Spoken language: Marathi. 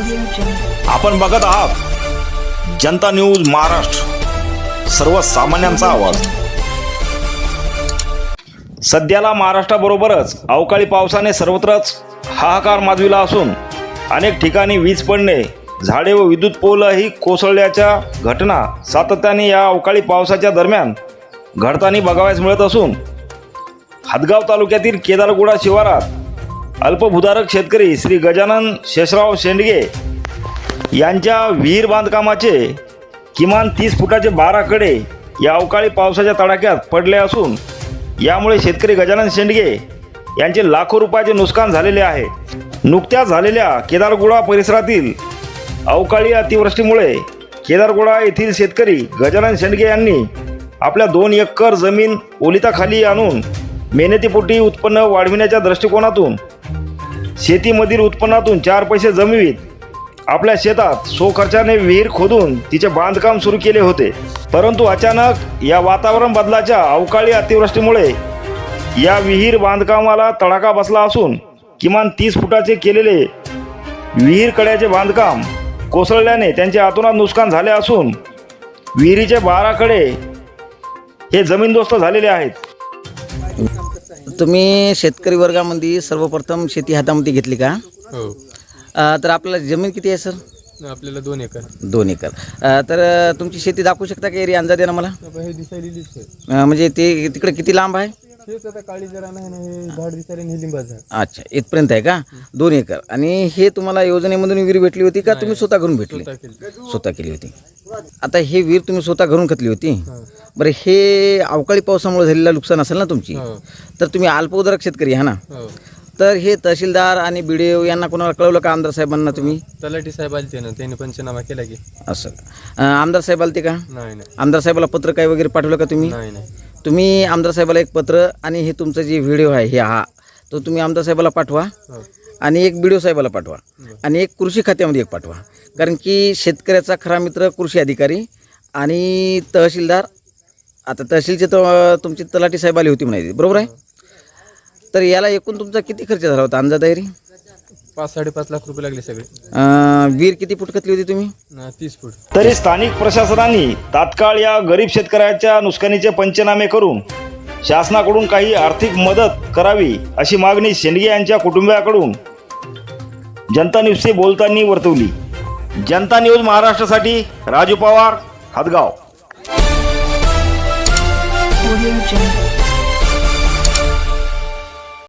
आपण बघत आहात जनता न्यूज महाराष्ट्र. सर्वसामान्यांचा आवाज. सध्याला महाराष्ट्राबरोबरच अवकाळी पावसाने सर्वत्रच हाहाकार माजविला असून अनेक ठिकाणी वीज पडणे झाडे व विद्युत पोलही कोसळल्याच्या घटना सातत्याने या अवकाळी पावसाच्या दरम्यान घडताना बघावयास मिळत असून हदगाव तालुक्यातील केदारगुडा शिवारात अल्पभूधारक शेतकरी श्री गजानन शेषराव शेंडगे यांच्या विहीर बांधकामाचे किमान तीस फुटाचे बारा कडे या अवकाळी पावसाच्या तडाख्यात पडले असून यामुळे शेतकरी गजानन शेंडगे यांचे लाखो रुपयाचे नुकसान झालेले आहे. नुकत्याच झालेल्या केदारगुडा परिसरातील अवकाळी अतिवृष्टीमुळे केदारगुडा येथील शेतकरी गजानन शेंडगे यांनी आपल्या दोन एकर जमीन ओलिताखाली आणून मेहनतीपोटी उत्पन्न वाढविण्याच्या दृष्टिकोनातून शेतीमधील उत्पन्नातून चार पैसे जमवीत आपल्या शेतात सो खर्चाने विहीर खोदून तिचे बांधकाम सुरू केले होते. परंतु अचानक या वातावरण बदलाच्या अवकाळी अतिवृष्टीमुळे या विहीर बांधकामाला तडाखा बसला असून किमान तीस फुटाचे केलेले विहीर कड्याचे बांधकाम कोसळल्याने त्यांचे आतोनात नुकसान झाले असून विहिरीचे बारा कडे हे जमीनदोस्त झालेले आहेत. तुम्ही शेतकरी वर्गामध्ये सर्वप्रथम शेती हातामध्ये घेतली का? हो. अ, तर आपल्याला जमीन किती आहे सर? आपल्याला दोन एकर. दोन एकर. अ, तर तुमची शेती दाखवू शकता का एरिया अंदाज ना मला? आता हे अ, म्हणजे ते तिकडे किती लांब आहे? हेच आता काळी जरा नाही ना हे झाड दिसायला हे लिंबाचं झाड. अच्छा इथपर्यंत आहे का? दोन एकर. आणि हे तुम्हाला योजनेमधून विहीर भेटली होती का? तुम्ही स्वतः घरून भेटली? स्वतः केली होती. आता हे विहीर तुम्ही स्वतः घरून खतली होती. हो. बरं हे अवकाळी पावसामुळे झालेलं नुकसान असेल ना तुमची? हो. तर तुम्ही अल्पउदारक शेतकरी आहे ना? हो. तर हे तहसीलदार आणि बी यांना कोणाला कळवलं का आमदार साहेबांना तुम्ही? तलाठी साहेब आलते ना त्यांनी पंचनामा केला की. असं अ, आमदार साहेब आलते का? नाही नाही. आमदार साहेबाला पत्र काय वगैरे पाठवलं का तुम्ही? नाही नाही. तुम्ही आमदार साहेबाला एक पत्र आणि हे तुमचा जे व्हिडिओ आहे हे हा तो तुम्ही आमदार साहेबाला पाठवा. हो. आणि एक बी साहेबाला पाठवा. आणि एक कृषी खात्यामध्ये एक पाठवा. कारण की शेतकऱ्याचा खरा मित्र कृषी अधिकारी आणि तहसीलदार. आता तहसीलचे तर तुमची तलाठी साहेब आली होती म्हणायची. बरोबर आहे? तर याला एकूण तुमचा किती खर्च झाला होता? अंदाजायरी पाच साडेपाच लाख रुपये लागले सगळे. अं, विहीर किती फूट खतली होती तुम्ही? तीस फूट. तरी स्थानिक प्रशासनाने तात्काळ या गरीब शेतकऱ्याच्या नुकसानीचे पंचनामे करून शासनाकडून काही आर्थिक मदत करावी अशी मागणी शेंडगे यांच्या कुटुंबियाकडून जनता न्यूजचे बोलताना वर्तवली. जनता न्यूज महाराष्ट्रासाठी राजू पवार हदगाव